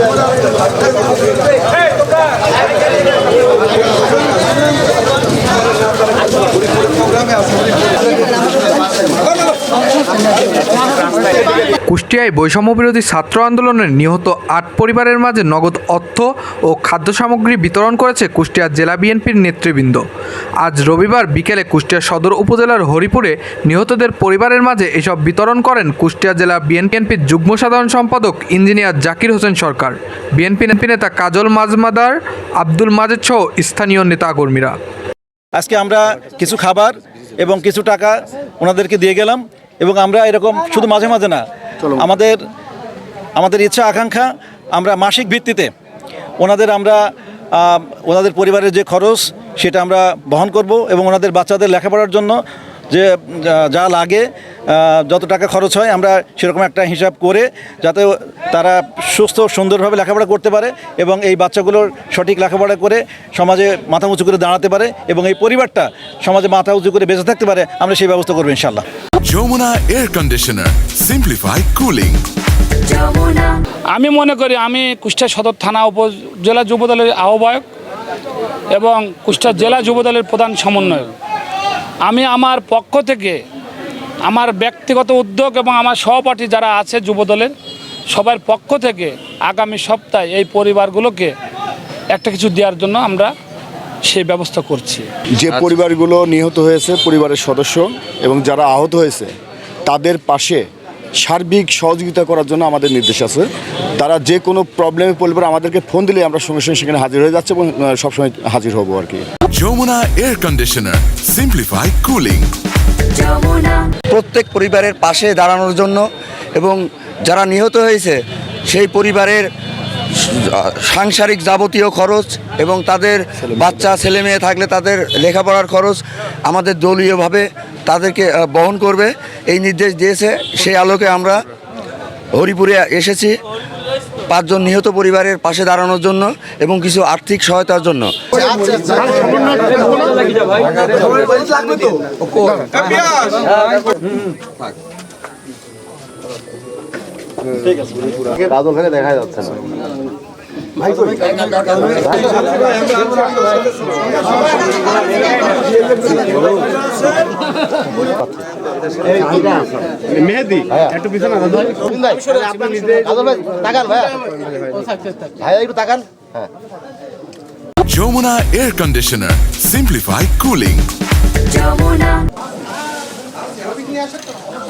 Hey, come back! কুষ্টিয়ায় বৈষম্য বিরোধী ছাত্র আন্দোলনে নিহত আট পরিবারের মাঝে নগদ অর্থ ও খাদ্য সামগ্রী বিতরণ করেছে কুষ্টিয়া জেলা বিএনপির নেতৃবৃন্দ। আজ রবিবার বিকেলে কুষ্টিয়া সদর উপজেলার হরিপুরে নিহতদের পরিবারের মাঝে এসব বিতরণ করেন কুষ্টিয়া জেলা বিএনপির যুগ্ম সাধারণ সম্পাদক ইঞ্জিনিয়ার জাকির হোসেন সরকার। বিএনপি নেতা কাজল মাজমাদার, আব্দুল মাজেদ সহ স্থানীয় নেতাকর্মীরা। আজকে আমরা কিছু খাবার এবং কিছু টাকা ওনাদেরকে দিয়ে গেলাম এবং আমরা এরকম শুধু মাঝে মাঝে না আমাদের আমাদের ইচ্ছা, আকাঙ্ক্ষা আমরা মাসিক ভিত্তিতে ওনাদের আমরা ওনাদের পরিবারের যে খরচ সেটা আমরা বহন করব এবং ওনাদের বাচ্চাদের লেখাপড়ার জন্য যে, যা- লাগে যত টাকা খরচ হয় আমরা সেরকম একটা হিসাব করে যাতে তারা সুস্থ, সুন্দরভাবে লেখাপড়া করতে পারে এবং এই বাচ্চাগুলোর সঠিক লেখাপড়া করে সমাজে মাথা উঁচু করে দাঁড়াতে পারে এবং এই পরিবারটা সমাজে মাথা উঁচু করে বেঁচে থাকতে পারে, আমরা সেই ব্যবস্থা করব ইনশাল্লাহ Jamuna air conditioner simplify cooling আমি মনে করি আমি কুষ্টিয়া সদর থানা উপজেলা যুবদলের আহ্বায়ক এবং কুষ্টিয়া জেলা যুবদলের প্রধান সমন্বয়ক। আমি আমার পক্ষ থেকে আমার ব্যক্তিগত উদ্যোগ এবং আমার সহপাঠী যারা আছে যুবদলের সবার পক্ষ থেকে আগামী সপ্তাহে এই পরিবারগুলোকে একটা কিছু দেওয়ার জন্য আমরা সেই ব্যবস্থা করছি। যে পরিবারগুলো নিহত হয়েছে পরিবারের সদস্য এবং যারা আহত হয়েছে তাদের পাশে সার্বিক সহযোগিতা করার জন্য আমাদের নির্দেশ আছে। তারা যে কোনো প্রবলেমে পড়লে পরে আমাদেরকে ফোন দিলে আমরা সঙ্গে সঙ্গে সেখানে হাজির হয়ে যাচ্ছে এবং সবসময় হাজির হব আর কি। Jamuna air conditioner simplify cooling প্রত্যেক পরিবারের পাশে দাঁড়ানোর জন্য এবং যারা নিহত হয়েছে সেই পরিবারের সাংসারিক যাবতীয় খরচ এবং তাদের বাচ্চা ছেলে মেয়ে থাকলে তাদের লেখাপড়ার খরচ আমাদের দলীয়ভাবে তাদেরকে বহন করবে। এই নির্দেশ দিয়েছে। সেই আলোকে আমরা হরিপুরে এসেছি পাঁচজন নিহত পরিবারের পাশে দাঁড়ানোর জন্য এবং কিছু আর্থিক সহায়তার জন্য। Jamuna air conditioner simplify cooling Jamuna.